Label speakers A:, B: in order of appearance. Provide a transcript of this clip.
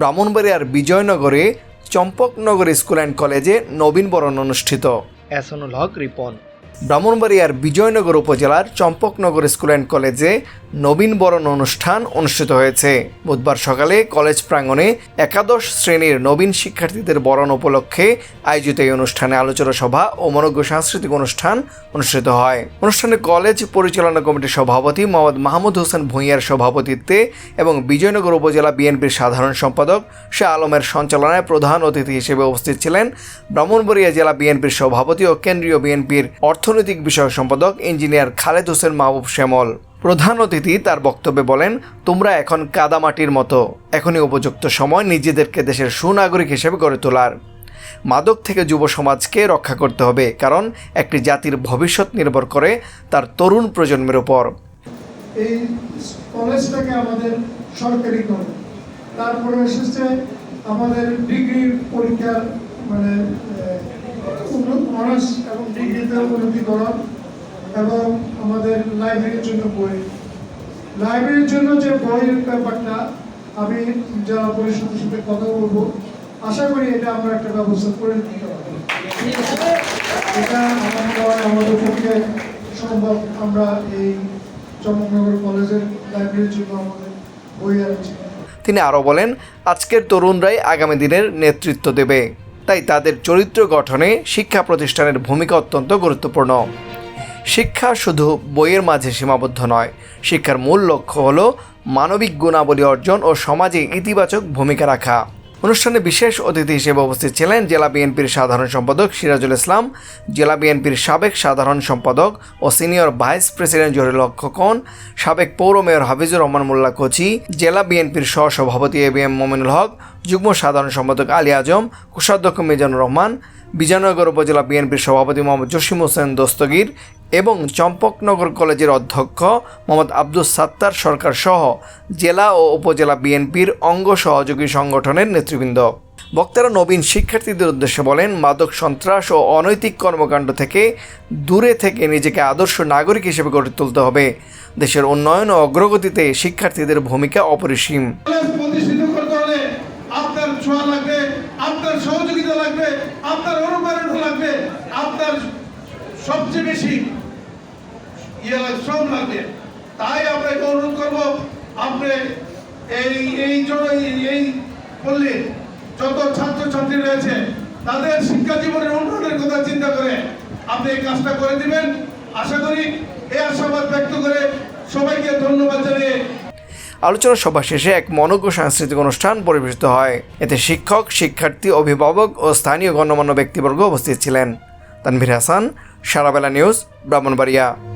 A: ব্রাহ্মণবাড়িয়ার বিজয়নগরে Champaknagar school and কলেজে নবীনবরণ অনুষ্ঠিত এসনুল হক রিপন ব্রাহ্মণবাড়িয়ার বিজয়নগর উপজেলার চম্পকনগর স্কুল অ্যান্ড কলেজে নবীন বরণ অনুষ্ঠান অনুষ্ঠিত হয়েছে বুধবার সকালে কলেজ প্রাঙ্গণে একাদশ শ্রেণীর নবীন শিক্ষার্থীদের বরণ উপলক্ষে আয়োজিত এই অনুষ্ঠানে আলোচনা সভা ও মনোজ্ঞ সাংস্কৃতিক অনুষ্ঠান অনুষ্ঠিত হয় অনুষ্ঠানে কলেজ পরিচালনা কমিটির সভাপতি মোহাম্মদ মাহমুদ হোসেন ভূঁইয়ার সভাপতিত্বে এবং বিজয়নগর উপজেলা বিএনপির সাধারণ সম্পাদক শাহ আলমের সঞ্চালনায় প্রধান অতিথি হিসেবে উপস্থিত ছিলেন ব্রাহ্মণবাড়িয়া জেলা বিএনপির সভাপতি ও কেন্দ্রীয় বিএনপির অর্থ অর্থনৈতিক বিষয় সম্পাদক ইঞ্জিনিয়ার খালেদ হোসেন মাহবুব শ্যামল প্রধান অতিথি তার বক্তব্যে বলেন তোমরা এখন কাদামাটির মতো এখনই উপযুক্ত সময় নিজেদেরকে দেশের সুনাগরিক হিসেবে গড়ে তোলার মাদক থেকে যুব সমাজকে রক্ষা করতে হবে কারণ একটি জাতির ভবিষ্যৎ নির্ভর করে তার তরুণ প্রজন্মের উপর
B: এই কলেজটাকে আমাদের সরকারি করে তারপরে এসেছে আমাদের পরীক্ষার মানে অনার্স ডিজিটাল উন্নতিকরণ এবং আমাদের লাইব্রেরির জন্য বই লাইব্রেরির জন্য যে বইয়ের ব্যাপারটা আমি জেলা পরিষদের সাথে কথা বলবো আশা করি এটা আমরা একটা ব্যবস্থা করে নিতে পারবো এটা আমার আমাদের পক্ষে সম্ভব আমরা এই চমকনগর কলেজের লাইব্রেরির জন্য আমাদের বই আনছি
A: তিনি আরও বলেন আজকের তরুণরাই আগামী দিনের নেতৃত্ব দেবে তাই তাদের চরিত্র গঠনে শিক্ষা প্রতিষ্ঠানের ভূমিকা অত্যন্ত গুরুত্বপূর্ণ শিক্ষা শুধু বইয়ের মাঝে সীমাবদ্ধ নয় শিক্ষার মূল লক্ষ্য হল মানবিক গুণাবলী অর্জন ও সমাজে ইতিবাচক ভূমিকা রাখা অনুষ্ঠানে বিশেষ অতিথি হিসেবে উপস্থিত ছিলেন জেলা বিএনপির সাধারণ সম্পাদক সিরাজুল ইসলাম জেলা বিএনপির সাবেক সাধারণ সম্পাদক ও senior vice president Zahurul Khokon সাবেক পৌর মেয়র হাফিজুর রহমান মোল্লা কোচি জেলা বিএনপির সহসভাপতি A B M Mominul Haque যুগ্ম সাধারণ সম্পাদক আলী আজম কোষাধ্যক্ষ মিজানুর রহমান বিজয়নগর উপজেলা বিএনপির সভাপতি মোহাম্মদ জসিম হোসেন দস্তগীর এবং চম্পকনগর কলেজের অধ্যক্ষ মোহাম্মদ আব্দুল সাত্তার সরকার সহ জেলা ও উপজেলা বিএনপির অঙ্গ সহযোগী সংগঠনের নেতৃবৃন্দ বক্তারা নবীন শিক্ষার্থীদের উদ্দেশ্যে বলেন মাদক সন্ত্রাস ও অনৈতিক কর্মকাণ্ড থেকে দূরে থেকে নিজেকে আদর্শ নাগরিক হিসেবে গড়ে তুলতে হবে দেশের উন্নয়ন ও অগ্রগতিতে শিক্ষার্থীদের ভূমিকা অপরিসীম
C: সবচেয়ে বেশি লাগবে তাই আপনাকে অনুরোধ আপনি এই এই এই যত ছাত্রছাত্রী রয়েছে তাদের শিক্ষা জীবনের উন্নয়নের কথা চিন্তা করে আপনি এই কাজটা করে দিবেন আশা করি এই আশাবাদ ব্যক্ত করে সবাইকে ধন্যবাদ জানিয়ে
A: আলোচনা সভা শেষে এক মনজ্ঞ সাংস্কৃতিক অনুষ্ঠান পরিবেশিত হয় এতে শিক্ষক শিক্ষার্থী অভিভাবক ও স্থানীয় গণ্যমান্য ব্যক্তিবর্গ উপস্থিত ছিলেন তানভীর হাসান সারাবেলা নিউজ ব্রাহ্মণবাড়িয়া